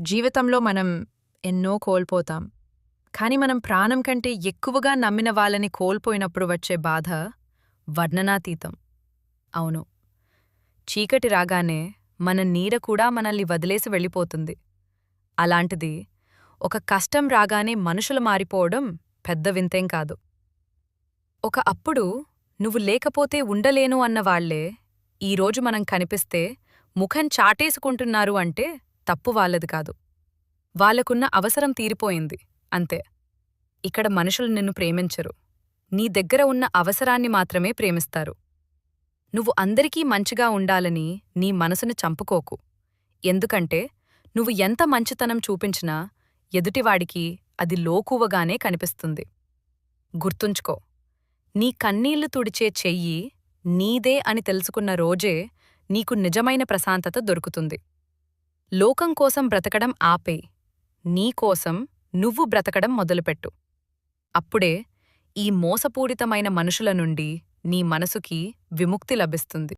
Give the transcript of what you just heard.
జీవితంలో మనం ఎన్నో కోల్పోతాం. కాని మనం ప్రాణం కంటే ఎక్కువగా నమ్మిన వాళ్ళని కోల్పోయినప్పుడు వచ్చే బాధ వర్ణనాతీతం. అవును. చీకటి రాగానే మన నీడ కూడా మనల్ని వదిలేసి వెళ్ళిపోతుంది. అలాంటిది ఒక కష్టం రాగానే మనుషులు మారిపోవడం పెద్ద వింతేం కాదు. ఒక అప్పుడు నువ్వు లేకపోతే ఉండలేను అన్నవాళ్ళే ఈరోజు మనం కనిపిస్తే ముఖం చాటేసుకుంటున్నారు అంటే తప్పు వాళ్ళది కాదు. వాళ్ళకున్న అవసరం తీరిపోయింది అంతే. ఇక్కడ మనుషులు నిన్ను ప్రేమించరు. నీ దగ్గర ఉన్న అవసరాన్ని మాత్రమే ప్రేమిస్తారు. నువ్వు అందరికీ మంచిగా ఉండాలని నీ మనసును చంపుకోకు. ఎందుకంటే నువ్వు ఎంత మంచితనం చూపించినా ఎదుటివాడికి అది లోకువగానే కనిపిస్తుంది. గుర్తుంచుకో నీ కన్నీళ్ళు తుడిచే చెయ్యి నీదే అని తెలుసుకున్న రోజే నీకు నిజమైన ప్రశాంతత దొరుకుతుంది. లోకం కోసం బ్రతకడం ఆపే. నీకోసం నువ్వు బ్రతకడం మొదలుపెట్టు. అప్పుడే ఈ మోసపూరితమైన మనుషుల నుండి నీ మనసుకి విముక్తి లభిస్తుంది.